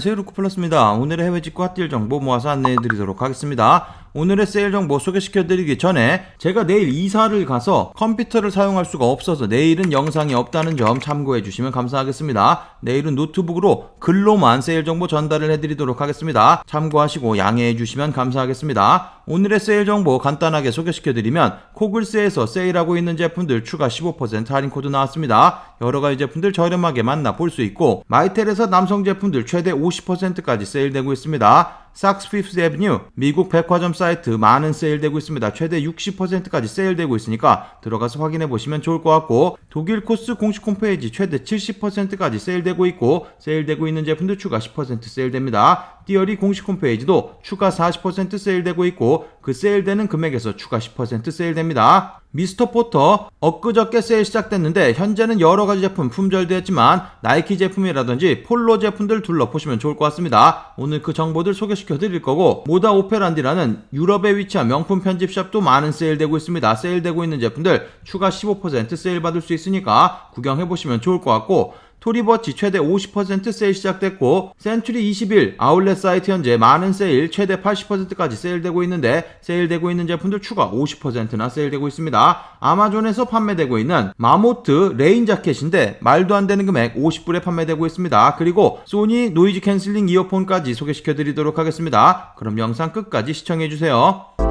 세이루크 플러스입니다. 오늘의 해외 직구 핫딜 정보 모아서 안내해 드리도록 하겠습니다. 오늘의 세일 정보 소개시켜 드리기 전에 제가 내일 이사를 가서 컴퓨터를 사용할 수가 없어서 내일은 영상이 없다는 점 참고해 주시면 감사하겠습니다. 내일은 노트북으로 글로만 세일 정보 전달을 해 드리도록 하겠습니다. 참고하시고 양해해 주시면 감사하겠습니다. 오늘의 세일 정보 간단하게 소개시켜 드리면 코글스에서 세일하고 있는 제품들 추가 15% 할인 코드 나왔습니다. 여러 가지 제품들 저렴하게 만나 볼 수 있고 마이텔에서 남성 제품들 최대 50%까지 세일되고 있습니다. 삭스 피프스 에브뉴 미국 백화점 사이트 많은 세일되고 있습니다. 최대 60%까지 세일되고 있으니까 들어가서 확인해 보시면 좋을 것 같고 독일 코스 공식 홈페이지 최대 70%까지 세일되고 있고 세일되고 있는 제품들 추가 10% 세일됩니다. 띠어리 공식 홈페이지도 추가 40% 세일되고 있고 그 세일되는 금액에서 추가 10% 세일됩니다. 미스터 포터 엊그저께 세일 시작됐는데 현재는 여러 가지 제품 품절되었지만 나이키 제품이라든지 폴로 제품들 둘러보시면 좋을 것 같습니다. 오늘 그 정보들 소개시켜 드릴 거고 모다 오페란디라는 유럽에 위치한 명품 편집샵도 많은 세일되고 있습니다. 세일되고 있는 제품들 추가 15% 세일 받을 수 있으니까 구경해 보시면 좋을 것 같고 토리버치 최대 50% 세일 시작됐고 센츄리 21 아울렛 사이트 현재 많은 세일 최대 80%까지 세일되고 있는데 세일되고 있는 제품들 추가 50%나 세일되고 있습니다. 아마존에서 판매되고 있는 마모트 레인 자켓인데 말도 안 되는 금액 50불에 판매되고 있습니다. 그리고 소니 노이즈 캔슬링 이어폰까지 소개시켜 드리도록 하겠습니다. 그럼 영상 끝까지 시청해 주세요.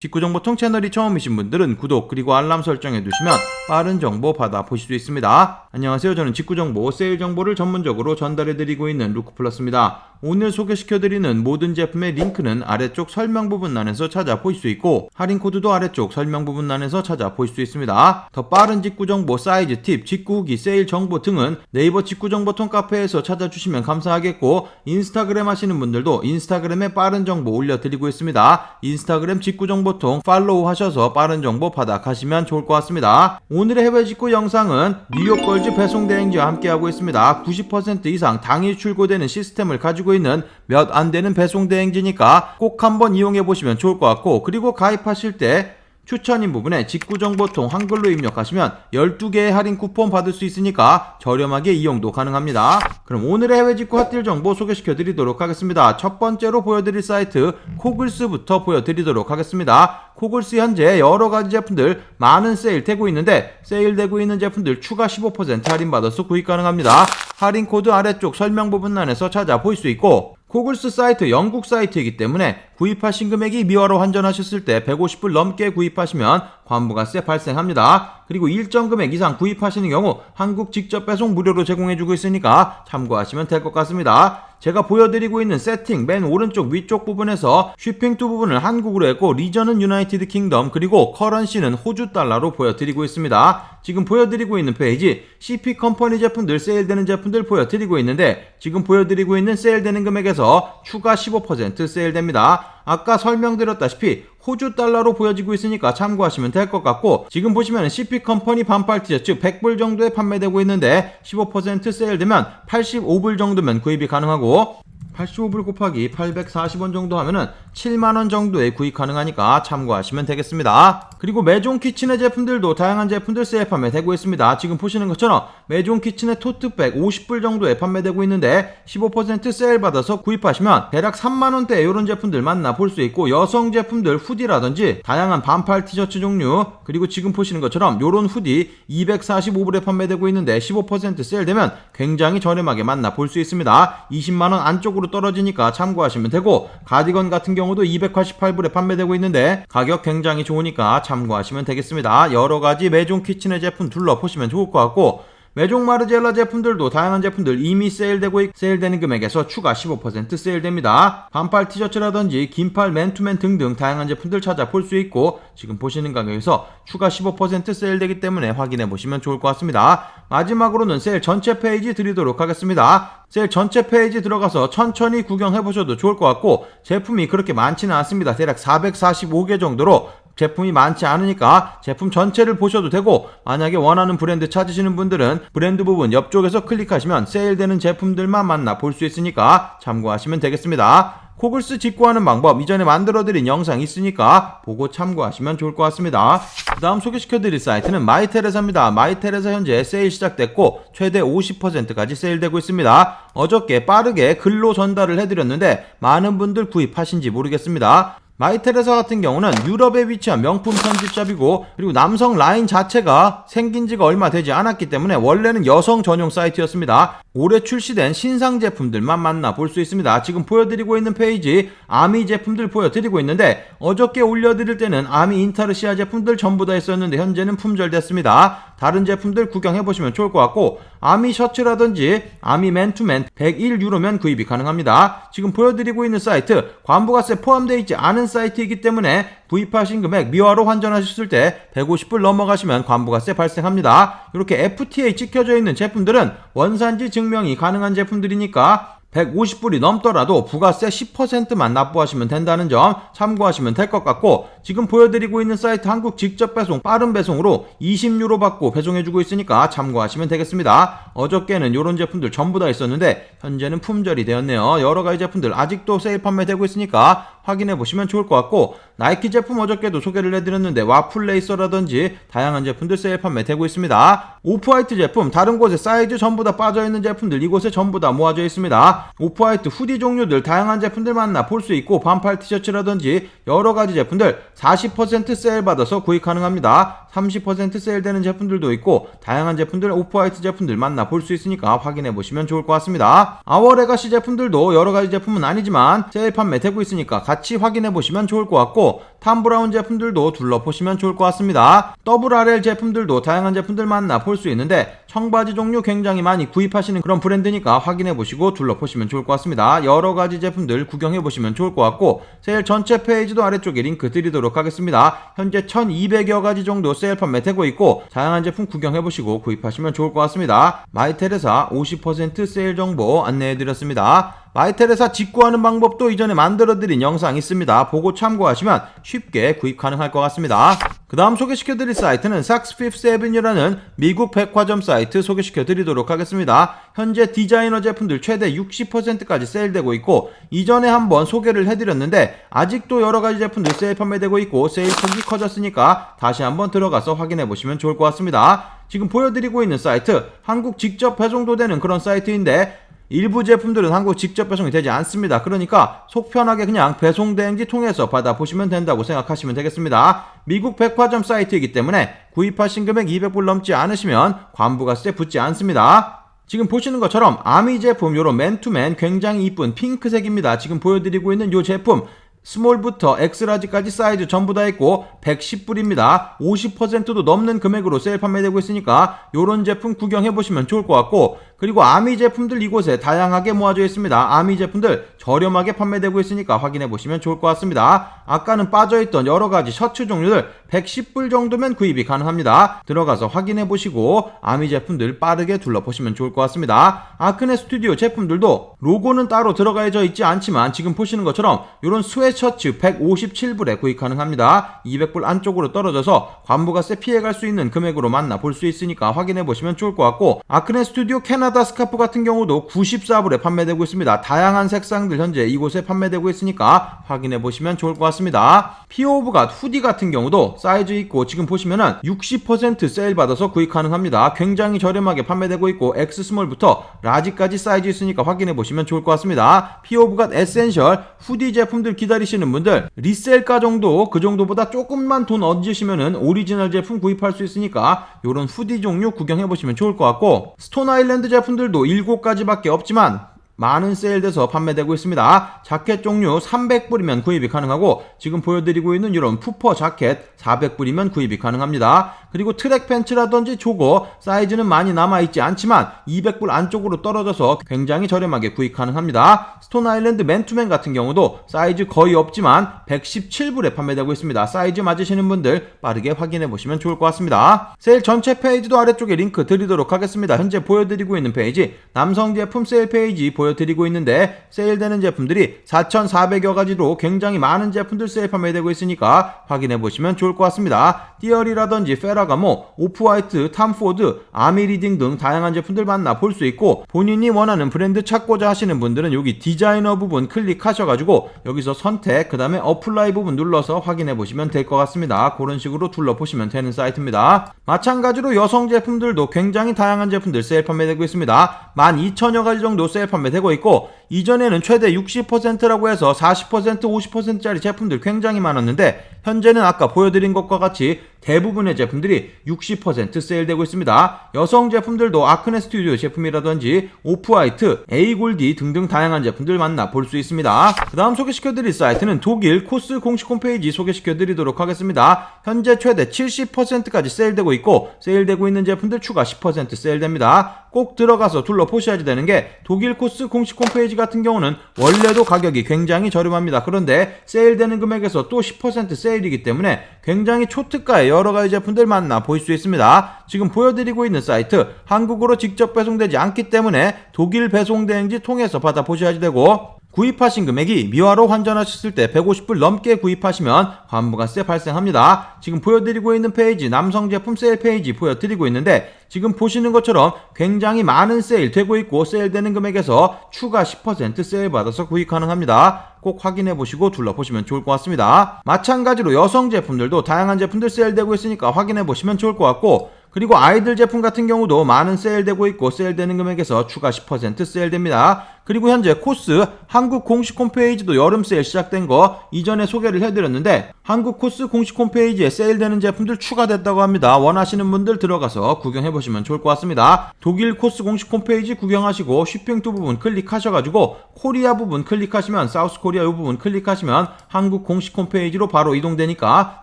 직구정보통 채널이 처음이신 분들은 구독 그리고 알람 설정해 두시면 빠른 정보 받아 보실 수 있습니다. 안녕하세요. 저는 직구정보 세일 정보를 전문적으로 전달해 드리고 있는 루크플러스입니다. 오늘 소개시켜 드리는 모든 제품의 링크는 아래쪽 설명 부분란에서 찾아보실 수 있고 할인 코드도 아래쪽 설명 부분란에서 찾아보실 수 있습니다. 더 빠른 직구 정보 사이즈 팁, 직구 후기 세일 정보 등은 네이버 직구 정보 통 카페에서 찾아주시면 감사하겠고 인스타그램 하시는 분들도 인스타그램에 빠른 정보 올려드리고 있습니다. 인스타그램 직구 정보통 팔로우 하셔서 빠른 정보 받아 가시면 좋을 것 같습니다. 오늘의 해외 직구 영상은 뉴욕 걸즈 배송 대행지와 함께하고 있습니다. 90% 이상 당일 출고되는 시스템을 가지고 있는 몇 안 되는 배송 대행지니까 꼭 한번 이용해 보시면 좋을 것 같고 그리고 가입하실 때 추천인 부분에 직구정보통 한글로 입력하시면 12개의 할인 쿠폰 받을 수 있으니까 저렴하게 이용도 가능합니다. 그럼 오늘의 해외 직구 핫딜 정보 소개시켜 드리도록 하겠습니다. 첫 번째로 보여드릴 사이트 코글스부터 보여드리도록 하겠습니다. 코글스 현재 여러 가지 제품들 많은 세일 되고 있는데 세일 되고 있는 제품들 추가 15% 할인 받아서 구입 가능합니다. 할인 코드 아래쪽 설명 부분란에서 찾아볼 수 있고 코글스 사이트 영국 사이트이기 때문에 구입하신 금액이 미화로 환전하셨을 때 150불 넘게 구입하시면 관부가세 발생합니다. 그리고 일정 금액 이상 구입하시는 경우 한국 직접 배송 무료로 제공해주고 있으니까 참고하시면 될 것 같습니다. 제가 보여드리고 있는 세팅 맨 오른쪽 위쪽 부분에서 쉬핑 투 부분을 한국으로 했고 리전은 유나이티드 킹덤 그리고 커런시는 호주 달러로 보여드리고 있습니다. 지금 보여드리고 있는 페이지 CP 컴퍼니 제품들 세일되는 제품들 보여드리고 있는데 지금 보여드리고 있는 세일되는 금액에서 추가 15% 세일됩니다. 아까 설명드렸다시피 호주 달러로 보여지고 있으니까 참고하시면 될 것 같고 지금 보시면 CP 컴퍼니 반팔 티셔츠 100불 정도에 판매되고 있는데 15% 세일되면 85불 정도면 구입이 가능하고 85불 곱하기 840원 정도 하면은 7만원 정도에 구입 가능하니까 참고하시면 되겠습니다. 그리고 메종 키친의 제품들도 다양한 제품들 세일 판매되고 있습니다. 지금 보시는 것처럼 메종 키친의 토트백 50불 정도에 판매되고 있는데 15% 세일 받아서 구입하시면 대략 3만원대 이런 제품들 만나볼 수 있고 여성 제품들 후디라든지 다양한 반팔 티셔츠 종류 그리고 지금 보시는 것처럼 요런 후디 245불에 판매되고 있는데 15% 세일되면 굉장히 저렴하게 만나볼 수 있습니다. 20만원 안쪽으로 떨어지니까 참고하시면 되고 가디건 같은 경우도 288불에 판매되고 있는데 가격 굉장히 좋으니까 참고하시면 되겠습니다. 여러 가지 메종 키친의 제품 둘러보시면 좋을 것 같고 메종 마르젤라 제품들도 다양한 제품들 이미 세일되고 있, 세일되는 금액에서 추가 15% 세일됩니다. 반팔 티셔츠라든지 긴팔 맨투맨 등등 다양한 제품들 찾아볼 수 있고 지금 보시는 가격에서 추가 15% 세일되기 때문에 확인해 보시면 좋을 것 같습니다. 마지막으로는 세일 전체 페이지 드리도록 하겠습니다. 세일 전체 페이지 들어가서 천천히 구경해 보셔도 좋을 것 같고 제품이 그렇게 많지는 않습니다. 대략 445개 정도로 제품이 많지 않으니까 제품 전체를 보셔도 되고 만약에 원하는 브랜드 찾으시는 분들은 브랜드 부분 옆쪽에서 클릭하시면 세일되는 제품들만 만나 볼 수 있으니까 참고하시면 되겠습니다. 코글스 직구하는 방법 이전에 만들어드린 영상 있으니까 보고 참고하시면 좋을 것 같습니다. 그 다음 소개시켜드릴 사이트는 마이테레사입니다. 마이테레사 현재 세일 시작됐고 최대 50%까지 세일되고 있습니다. 어저께 빠르게 글로 전달을 해드렸는데 많은 분들 구입하신지 모르겠습니다. 마이테레사 같은 경우는 유럽에 위치한 명품 편집샵이고 그리고 남성 라인 자체가 생긴 지가 얼마 되지 않았기 때문에 원래는 여성 전용 사이트였습니다. 올해 출시된 신상 제품들만 만나볼 수 있습니다. 지금 보여드리고 있는 페이지 아미 제품들 보여드리고 있는데 어저께 올려드릴 때는 아미 인타르시아 제품들 전부 다 있었는데 현재는 품절됐습니다. 다른 제품들 구경해 보시면 좋을 것 같고 아미 셔츠라든지 아미 맨투맨 101유로면 구입이 가능합니다. 지금 보여드리고 있는 사이트 관부가세 포함되어 있지 않은 사이트이기 때문에 구입하신 금액 미화로 환전하셨을 때 150불 넘어가시면 관부가세 발생합니다. 이렇게 FTA 찍혀져 있는 제품들은 원산지 증명이 가능한 제품들이니까 150불이 넘더라도 부가세 10%만 납부하시면 된다는 점 참고하시면 될 것 같고 지금 보여드리고 있는 사이트 한국 직접 배송 빠른 배송으로 20유로 받고 배송해주고 있으니까 참고하시면 되겠습니다. 어저께는 이런 제품들 전부 다 있었는데 현재는 품절이 되었네요. 여러 가지 제품들 아직도 세일 판매되고 있으니까 확인해 보시면 좋을 것 같고 나이키 제품 어저께도 소개를 해드렸는데 와플 레이서라든지 다양한 제품들 세일 판매되고 있습니다. 오프화이트 제품 다른 곳에 사이즈 전부 다 빠져있는 제품들 이곳에 전부 다 모아져 있습니다. 오프화이트 후디 종류들 다양한 제품들 만나 볼 수 있고 반팔 티셔츠라든지 여러 가지 제품들 40% 세일 받아서 구입 가능합니다. 30% 세일되는 제품들도 있고 다양한 제품들 오프화이트 제품들 만나 볼 수 있으니까 확인해 보시면 좋을 것 같습니다. 아워 레가시 제품들도 여러 가지 제품은 아니지만 세일 판매 되고 있으니까 같이 확인해 보시면 좋을 것 같고 탐브라운 제품들도 둘러보시면 좋을 것 같습니다. WRL 제품들도 다양한 제품들 만나 볼 수 있는데 청바지 종류 굉장히 많이 구입하시는 그런 브랜드니까 확인해 보시고 둘러보시면 좋을 것 같습니다. 여러 가지 제품들 구경해 보시면 좋을 것 같고 세일 전체 페이지도 아래쪽에 링크 드리도록 하겠습니다. 현재 1200여 가지 정도 세일 판매되고 있고 다양한 제품 구경해 보시고 구입하시면 좋을 것 같습니다. 마이텔에사 50% 세일 정보 안내해 드렸습니다. 마이텔에사 직구하는 방법도 이전에 만들어드린 영상 있습니다. 보고 참고하시면 쉽게 구입 가능할 것 같습니다. 그 다음 소개시켜드릴 사이트는 삭스 피프스 에비뉴라는 미국 백화점 사이트 소개시켜드리도록 하겠습니다. 현재 디자이너 제품들 최대 60%까지 세일되고 있고 이전에 한번 소개를 해드렸는데 아직도 여러가지 제품들 세일 판매되고 있고 세일 폭이 커졌으니까 다시 한번 들어가서 확인해보시면 좋을 것 같습니다. 지금 보여드리고 있는 사이트 한국 직접 배송도 되는 그런 사이트인데 일부 제품들은 한국 직접 배송이 되지 않습니다. 그러니까 속 편하게 그냥 배송 대행지 통해서 받아보시면 된다고 생각하시면 되겠습니다. 미국 백화점 사이트이기 때문에 구입하신 금액 200불 넘지 않으시면 관부가세 붙지 않습니다. 지금 보시는 것처럼 아미 제품 요런 맨투맨 굉장히 이쁜 핑크색입니다. 지금 보여드리고 있는 요 제품 스몰부터 엑스라지까지 사이즈 전부 다 있고 110불입니다. 50%도 넘는 금액으로 세일 판매되고 있으니까 요런 제품 구경해 보시면 좋을 것 같고 그리고 아미 제품들 이곳에 다양하게 모아져 있습니다. 아미 제품들 저렴하게 판매되고 있으니까 확인해 보시면 좋을 것 같습니다. 아까는 빠져있던 여러 가지 셔츠 종류들 110불 정도면 구입이 가능합니다. 들어가서 확인해 보시고 아미 제품들 빠르게 둘러보시면 좋을 것 같습니다. 아크네 스튜디오 제품들도 로고는 따로 들어가져 있지 않지만 지금 보시는 것처럼 이런 스웨셔츠 157불에 구입 가능합니다. 200불 안쪽으로 떨어져서 관부가세 피해갈 수 있는 금액으로 만나 볼 수 있으니까 확인해 보시면 좋을 것 같고 아크네 스튜디오 캐나 다 스카프 같은 경우도 94불에 판매되고 있습니다. 다양한 색상들 현재 이곳에 판매되고 있으니까 확인해 보시면 좋을 것 같습니다. 피오브가 후디 같은 경우도 사이즈 있고 지금 보시면은 60% 세일 받아서 구입 가능합니다. 굉장히 저렴하게 판매되고 있고 X 스몰부터 라지까지 사이즈 있으니까 확인해 보시면 좋을 것 같습니다. 피오브가 에센셜 후디 제품들 기다리시는 분들 리셀가 정도 그 정도보다 조금만 돈 얹으시면은 오리지널 제품 구입할 수 있으니까 요런 후디 종류 구경해 보시면 좋을 것 같고 스톤 아일랜드 제품 들도 7가지밖에 없지만 많은 세일돼서 판매되고 있습니다. 자켓 종류 300불이면 구입이 가능하고 지금 보여드리고 있는 이런 푸퍼 자켓 400불이면 구입이 가능합니다. 그리고 트랙 팬츠라든지 조거 사이즈는 많이 남아있지 않지만 200불 안쪽으로 떨어져서 굉장히 저렴하게 구입 가능합니다. 스톤 아일랜드 맨투맨 같은 경우도 사이즈 거의 없지만 117불에 판매되고 있습니다. 사이즈 맞으시는 분들 빠르게 확인해 보시면 좋을 것 같습니다. 세일 전체 페이지도 아래쪽에 링크 드리도록 하겠습니다. 현재 보여드리고 있는 페이지 남성 제품 세일 페이지 보여 보여드리고 있는데 세일되는 제품들이 4,400여 가지로 굉장히 많은 제품들 세일 판매되고 있으니까 확인해 보시면 좋을 것 같습니다. 띠얼이라든지 페라가모, 오프화이트, 탐포드, 아미리딩 등 다양한 제품들 만나 볼 수 있고 본인이 원하는 브랜드 찾고자 하시는 분들은 여기 디자이너 부분 클릭하셔가지고 여기서 선택 그 다음에 어플라이 부분 눌러서 확인해 보시면 될 것 같습니다. 그런 식으로 둘러보시면 되는 사이트입니다. 마찬가지로 여성 제품들도 굉장히 다양한 제품들 세일 판매되고 있습니다. 12,000여 가지 정도 세일 판매 되고 있고 이전에는 최대 60%라고 해서 40% 50%짜리 제품들 굉장히 많았는데 현재는 아까 보여드린 것과 같이 대부분의 제품들이 60% 세일되고 있습니다. 여성 제품들도 아크네 스튜디오 제품이라든지 오프화이트, 에이골디 등등 다양한 제품들 만나 볼 수 있습니다. 그 다음 소개시켜드릴 사이트는 독일 코스 공식 홈페이지 소개시켜드리도록 하겠습니다. 현재 최대 70%까지 세일되고 있고 세일되고 있는 제품들 추가 10% 세일됩니다. 꼭 들어가서 둘러보셔야지 되는 게 독일 코스 공식 홈페이지 같은 경우는 원래도 가격이 굉장히 저렴합니다. 그런데 세일되는 금액에서 또 10% 세일이기 때문에 굉장히 초특가의 여러 가지 제품들 만나 보실 수 있습니다. 지금 보여드리고 있는 사이트 한국으로 직접 배송되지 않기 때문에 독일 배송 대행지 통해서 받아보셔야지 되고 구입하신 금액이 미화로 환전하셨을 때 150불 넘게 구입하시면 환부가세 발생합니다. 지금 보여드리고 있는 페이지 남성 제품 세일 페이지 보여드리고 있는데 지금 보시는 것처럼 굉장히 많은 세일 되고 있고 세일되는 금액에서 추가 10% 세일 받아서 구입 가능합니다. 꼭 확인해 보시고 둘러보시면 좋을 것 같습니다. 마찬가지로 여성 제품들도 다양한 제품들 세일되고 있으니까 확인해 보시면 좋을 것 같고 그리고 아이들 제품 같은 경우도 많은 세일되고 있고 세일되는 금액에서 추가 10% 세일됩니다. 그리고 현재 코스 한국 공식 홈페이지도 여름 세일 시작된 거 이전에 소개를 해드렸는데 한국 코스 공식 홈페이지에 세일되는 제품들 추가됐다고 합니다. 원하시는 분들 들어가서 구경해 보시면 좋을 것 같습니다. 독일 코스 공식 홈페이지 구경하시고 쇼핑 투 부분 클릭하셔가지고 코리아 부분 클릭하시면 사우스 코리아 이 부분 클릭하시면 한국 공식 홈페이지로 바로 이동되니까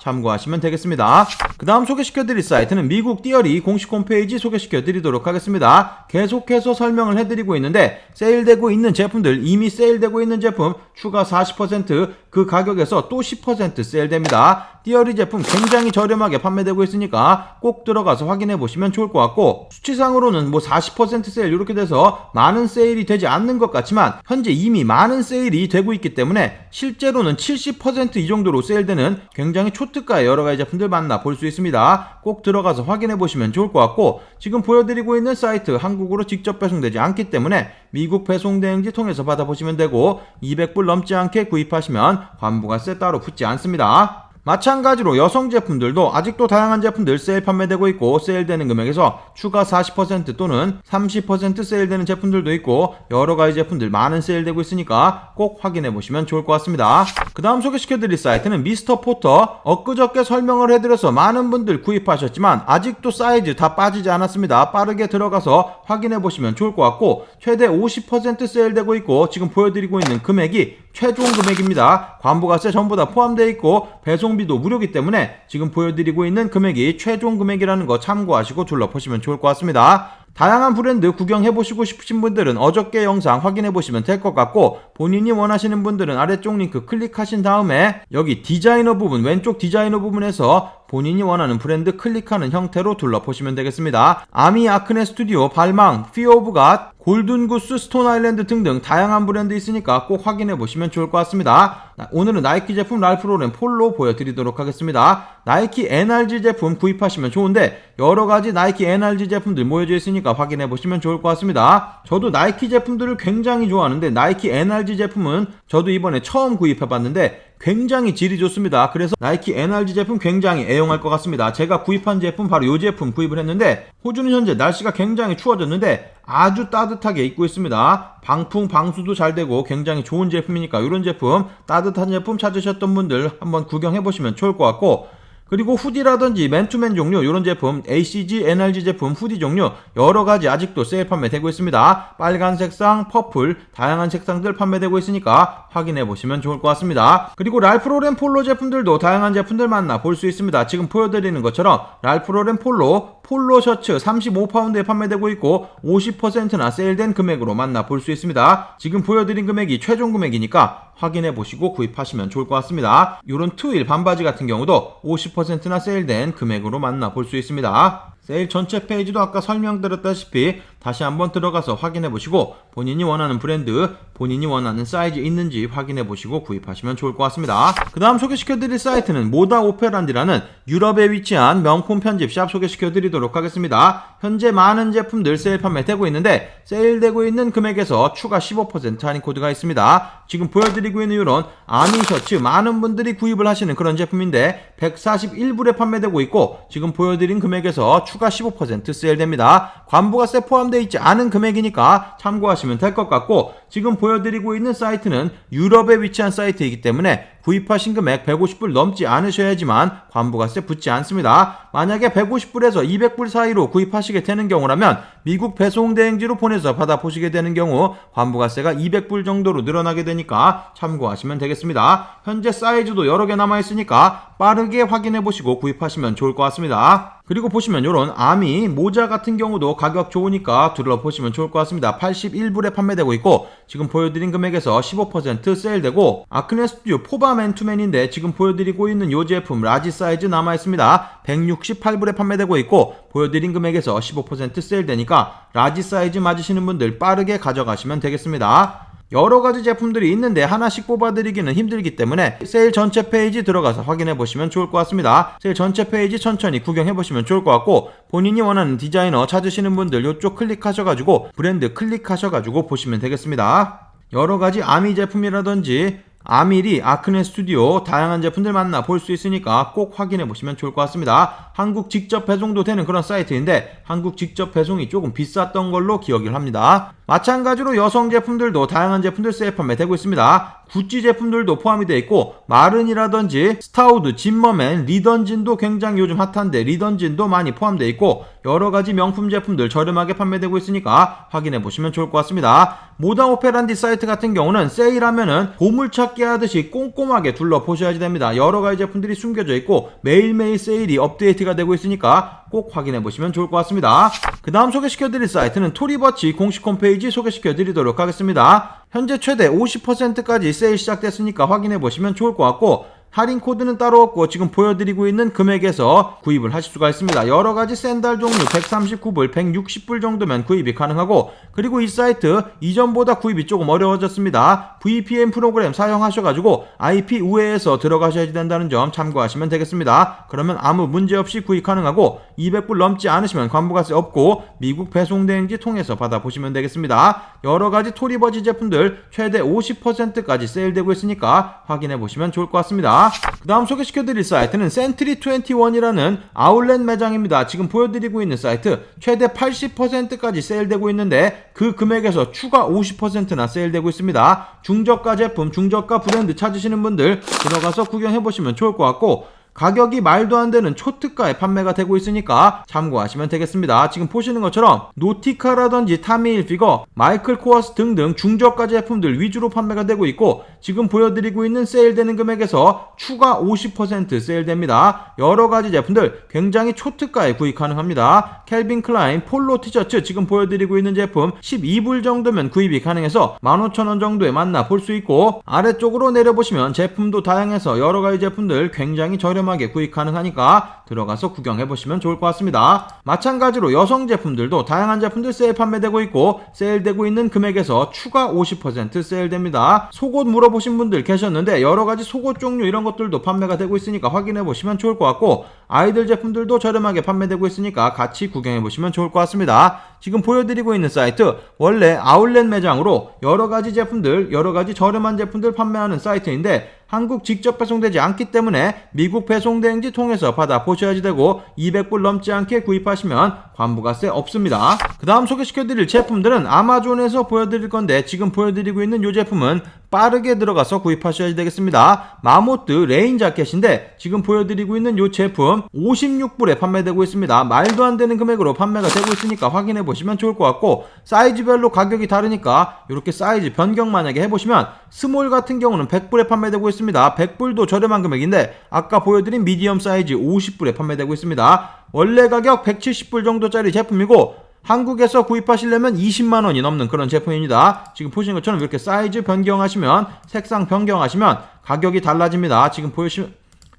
참고하시면 되겠습니다. 그 다음 소개시켜드릴 사이트는 미국 띠어리 공식 홈페이지 소개시켜드리도록 하겠습니다. 계속해서 설명을 해드리고 있는데 세일되고 있는 제품들 이미 세일되고 있는 제품 추가 40%그 가격에서 또 10% 세일됩니다. 띠어리 제품 굉장히 저렴하게 판매되고 있으니까 꼭 들어가서 확인해 보시면 좋을 것 같고 수치상으로는 뭐 40% 세일 이렇게 돼서 많은 세일이 되지 않는 것 같지만 현재 이미 많은 세일이 되고 있기 때문에 실제로는 70%이 정도로 세일되는 굉장히 초특가의 여러 가지 제품들 만나 볼 수 있습니다. 꼭 들어가서 확인해 보시면 좋을 것 같고 지금 보여드리고 있는 사이트 한국으로 직접 배송되지 않기 때문에 미국 배송 대행지 통해서 받아보시면 되고 200불 넘지 않게 구입하시면 환부가세 따로 붙지 않습니다. 마찬가지로 여성 제품들도 아직도 다양한 제품들 세일 판매되고 있고 세일되는 금액에서 추가 40% 또는 30% 세일되는 제품들도 있고 여러 가지 제품들 많은 세일되고 있으니까 꼭 확인해 보시면 좋을 것 같습니다. 그 다음 소개시켜 드릴 사이트는 미스터 포터 엊그저께 설명을 해드려서 많은 분들 구입하셨지만 아직도 사이즈 다 빠지지 않았습니다. 빠르게 들어가서 확인해 보시면 좋을 것 같고 최대 50% 세일되고 있고 지금 보여드리고 있는 금액이 최종 금액입니다. 관부가세 전부 다 포함되어 있고 배송 비도 무료이기 때문에 지금 보여드리고 있는 금액이 최종 금액이라는 거 참고하시고 둘러보시면 좋을 것 같습니다. 다양한 브랜드 구경해보시고 싶으신 분들은 어저께 영상 확인해보시면 될 것 같고 본인이 원하시는 분들은 아래쪽 링크 클릭하신 다음에 여기 디자이너 부분 왼쪽 디자이너 부분에서 본인이 원하는 브랜드 클릭하는 형태로 둘러보시면 되겠습니다. 아미 아크네 스튜디오, 발망, 피어 오브 갓, 골든구스, 스톤 아일랜드 등등 다양한 브랜드 있으니까 꼭 확인해 보시면 좋을 것 같습니다. 오늘은 나이키 제품 랄프 로렌 폴로 보여드리도록 하겠습니다. 나이키 NRG 제품 구입하시면 좋은데 여러 가지 나이키 NRG 제품들 모여져 있으니까 확인해 보시면 좋을 것 같습니다. 저도 나이키 제품들을 굉장히 좋아하는데 나이키 NRG 제품은 저도 이번에 처음 구입해 봤는데 굉장히 질이 좋습니다. 그래서 나이키 NRG 제품 굉장히 애용할 것 같습니다. 제가 구입한 제품 바로 이 제품 구입을 했는데 호주는 현재 날씨가 굉장히 추워졌는데 아주 따뜻하게 입고 있습니다. 방풍 방수도 잘 되고 굉장히 좋은 제품이니까 이런 제품 따뜻한 제품 찾으셨던 분들 한번 구경해 보시면 좋을 것 같고 그리고 후디라든지 맨투맨 종류 이런 제품 ACG, NRG 제품 후디 종류 여러 가지 아직도 세일 판매되고 있습니다. 빨간 색상, 퍼플 다양한 색상들 판매되고 있으니까 확인해 보시면 좋을 것 같습니다. 그리고 랄프 로렌 폴로 제품들도 다양한 제품들 만나 볼 수 있습니다. 지금 보여드리는 것처럼 랄프 로렌 폴로 폴로 셔츠 35파운드에 판매되고 있고 50%나 세일된 금액으로 만나 볼 수 있습니다. 지금 보여드린 금액이 최종 금액이니까 확인해 보시고 구입하시면 좋을 것 같습니다. 이런 투일 반바지 같은 경우도 50%나 세일된 금액으로 만나 볼 수 있습니다. 세일 전체 페이지도 아까 설명드렸다시피 다시 한번 들어가서 확인해 보시고 본인이 원하는 브랜드, 본인이 원하는 사이즈 있는지 확인해 보시고 구입하시면 좋을 것 같습니다. 그 다음 소개시켜 드릴 사이트는 모다 오페란디라는 유럽에 위치한 명품 편집샵 소개시켜 드리도록 하겠습니다. 현재 많은 제품들 세일 판매되고 있는데 세일되고 있는 금액에서 추가 15% 할인 코드가 있습니다. 지금 보여드리고 있는 이런 아미 셔츠 많은 분들이 구입을 하시는 그런 제품인데 141불에 판매되고 있고 지금 보여드린 금액에서 추가 15% 세일됩니다. 관부가세 포함되어 있지 않은 금액이니까 참고하시면 될 것 같고 지금 보여드리고 있는 사이트는 유럽에 위치한 사이트이기 때문에 구입하신 금액 150불 넘지 않으셔야지만 관부가세 붙지 않습니다. 만약에 150불에서 200불 사이로 구입하시게 되는 경우라면 미국 배송 대행지로 보내서 받아보시게 되는 경우 관부가세가 200불 정도로 늘어나게 되니까 참고하시면 되겠습니다. 현재 사이즈도 여러 개 남아 있으니까 빠르게 확인해 보시고 구입하시면 좋을 것 같습니다. 그리고 보시면 이런 아미 모자 같은 경우도 가격 좋으니까 둘러보시면 좋을 것 같습니다. 81불에 판매되고 있고 지금 보여드린 금액에서 15% 세일되고 아크네 스튜디오 포바 맨투맨인데 지금 보여드리고 있는 이 제품 라지 사이즈 남아 있습니다. 168불에 판매되고 있고 보여드린 금액에서 15% 세일되니까 라지 사이즈 맞으시는 분들 빠르게 가져가시면 되겠습니다. 여러 가지 제품들이 있는데 하나씩 뽑아드리기는 힘들기 때문에 세일 전체 페이지 들어가서 확인해 보시면 좋을 것 같습니다. 세일 전체 페이지 천천히 구경해 보시면 좋을 것 같고 본인이 원하는 디자이너 찾으시는 분들 이쪽 클릭하셔가지고 브랜드 클릭하셔가지고 보시면 되겠습니다. 여러 가지 아미 제품이라든지 아밀이 아크네 스튜디오 다양한 제품들 만나 볼 수 있으니까 꼭 확인해 보시면 좋을 것 같습니다. 한국 직접 배송도 되는 그런 사이트인데 한국 직접 배송이 조금 비쌌던 걸로 기억을 합니다. 마찬가지로 여성 제품들도 다양한 제품들 세일 판매되고 있습니다. 구찌 제품들도 포함이 되어 있고 마른이라든지 스타우드, 진머맨, 리던진도 굉장히 요즘 핫한데 리던진도 많이 포함되어 있고 여러 가지 명품 제품들 저렴하게 판매되고 있으니까 확인해 보시면 좋을 것 같습니다. 모다 오페란디 사이트 같은 경우는 세일하면은 보물찾 기 하듯이 꼼꼼하게 둘러보셔야지 됩니다. 여러 가지 제품들이 숨겨져 있고 매일매일 세일이 업데이트가 되고 있으니까 꼭 확인해 보시면 좋을 것 같습니다. 그 다음 소개시켜 드릴 사이트는 토리버치 공식 홈페이지 소개시켜 드리도록 하겠습니다. 현재 최대 50%까지 세일 시작됐으니까 확인해 보시면 좋을 것 같고 할인 코드는 따로 없고 지금 보여드리고 있는 금액에서 구입을 하실 수가 있습니다. 여러 가지 샌들 종류 139불, 160불 정도면 구입이 가능하고 그리고 이 사이트 이전보다 구입이 조금 어려워졌습니다. VPN 프로그램 사용하셔가지고 IP 우회해서 들어가셔야 된다는 점 참고하시면 되겠습니다. 그러면 아무 문제 없이 구입 가능하고 200불 넘지 않으시면 관부가세 없고 미국 배송 대행지 통해서 받아보시면 되겠습니다. 여러 가지 토리버지 제품들 최대 50%까지 세일되고 있으니까 확인해 보시면 좋을 것 같습니다. 그 다음 소개시켜드릴 사이트는 센트리 21이라는 아울렛 매장입니다. 지금 보여드리고 있는 사이트 최대 80%까지 세일되고 있는데 그 금액에서 추가 50%나 세일되고 있습니다. 중저가 제품, 중저가 브랜드 찾으시는 분들 들어가서 구경해보시면 좋을 것 같고 가격이 말도 안 되는 초특가에 판매가 되고 있으니까 참고하시면 되겠습니다. 지금 보시는 것처럼 노티카라든지 타미일피거, 마이클 코어스 등등 중저가 제품들 위주로 판매가 되고 있고 지금 보여드리고 있는 세일되는 금액에서 추가 50% 세일됩니다. 여러 가지 제품들 굉장히 초특가에 구입 가능합니다. 켈빈 클라인 폴로 티셔츠 지금 보여드리고 있는 제품 12불 정도면 구입이 가능해서 15,000원 정도에 만나 볼 수 있고 아래쪽으로 내려보시면 제품도 다양해서 여러 가지 제품들 굉장히 저렴 저렴하게 구입 가능하니까 들어가서 구경해 보시면 좋을 것 같습니다. 마찬가지로 여성 제품들도 다양한 제품들 세일 판매되고 있고 세일되고 있는 금액에서 추가 50% 세일됩니다. 속옷 물어보신 분들 계셨는데 여러 가지 속옷 종류 이런 것들도 판매가 되고 있으니까 확인해 보시면 좋을 것 같고 아이들 제품들도 저렴하게 판매되고 있으니까 같이 구경해 보시면 좋을 것 같습니다. 지금 보여드리고 있는 사이트 원래 아울렛 매장으로 여러 가지 제품들 여러 가지 저렴한 제품들 판매하는 사이트인데 한국 직접 배송되지 않기 때문에 미국 배송 대행지 통해서 받아 보셔야지 되고 200불 넘지 않게 구입하시면 관부가세 없습니다. 그 다음 소개시켜드릴 제품들은 아마존에서 보여드릴 건데 지금 보여드리고 있는 이 제품은 빠르게 들어가서 구입하셔야 되겠습니다. 마모트 레인 자켓인데 지금 보여드리고 있는 이 제품 56불에 판매되고 있습니다. 말도 안 되는 금액으로 판매가 되고 있으니까 확인해 보시면 좋을 것 같고 사이즈별로 가격이 다르니까 이렇게 사이즈 변경 만약에 해보시면 스몰 같은 경우는 100불에 판매되고 있습니다. 100불도 저렴한 금액인데 아까 보여드린 미디엄 사이즈 50불에 판매되고 있습니다. 원래 가격 170불 정도짜리 제품이고 한국에서 구입하시려면 20만 원이 넘는 그런 제품입니다. 지금 보시는 것처럼 이렇게 사이즈 변경하시면 색상 변경하시면 가격이 달라집니다. 지금 보시면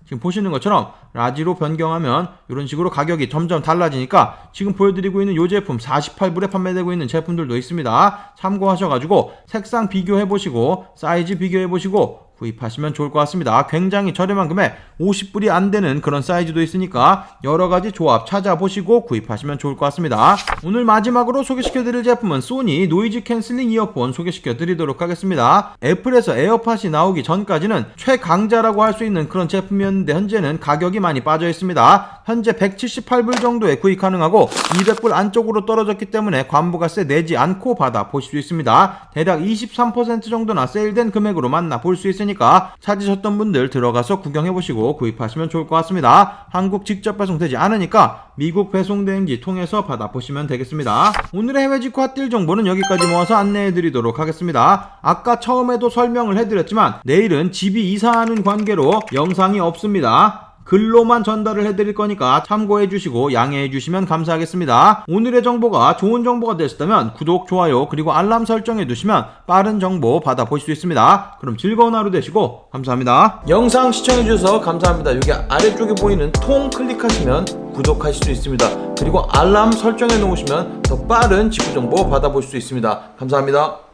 지금 보시는 것처럼 라지로 변경하면 이런 식으로 가격이 점점 달라지니까 지금 보여드리고 있는 이 제품 48불에 판매되고 있는 제품들도 있습니다. 참고하셔가지고 색상 비교해보시고 사이즈 비교해보시고 구입하시면 좋을 것 같습니다. 굉장히 저렴한 금액 50불이 안 되는 그런 사이즈도 있으니까 여러 가지 조합 찾아보시고 구입하시면 좋을 것 같습니다. 오늘 마지막으로 소개시켜드릴 제품은 소니 노이즈 캔슬링 이어폰 소개시켜드리도록 하겠습니다. 애플에서 에어팟이 나오기 전까지는 최강자라고 할 수 있는 그런 제품이었는데 현재는 가격이 많이 빠져 있습니다. 현재 178불 정도에 구입 가능하고 200불 안쪽으로 떨어졌기 때문에 관부가세 내지 않고 받아 보실 수 있습니다. 대략 23% 정도나 세일된 금액으로 만나 볼 수 있 으니까 찾으셨던 분들 들어가서 구경해 보시고 구입하시면 좋을 것 같습니다. 한국 직접 배송되지 않으니까 미국 배송 대행지 통해서 받아 보시면 되겠습니다. 오늘의 해외 직구 핫딜 정보는 여기까지 모아서 안내해 드리도록 하겠습니다. 아까 처음에도 설명을 해드렸지만 내일은 집이 이사하는 관계로 영상이 없습니다. 글로만 전달을 해드릴 거니까 참고해 주시고 양해해 주시면 감사하겠습니다. 오늘의 정보가 좋은 정보가 되셨다면 구독, 좋아요, 그리고 알람 설정해 두시면 빠른 정보 받아보실 수 있습니다. 그럼 즐거운 하루 되시고 감사합니다. 영상 시청해 주셔서 감사합니다. 여기 아래쪽에 보이는 통 클릭하시면 구독하실 수 있습니다. 그리고 알람 설정해 놓으시면 더 빠른 직구 정보 받아보실 수 있습니다. 감사합니다.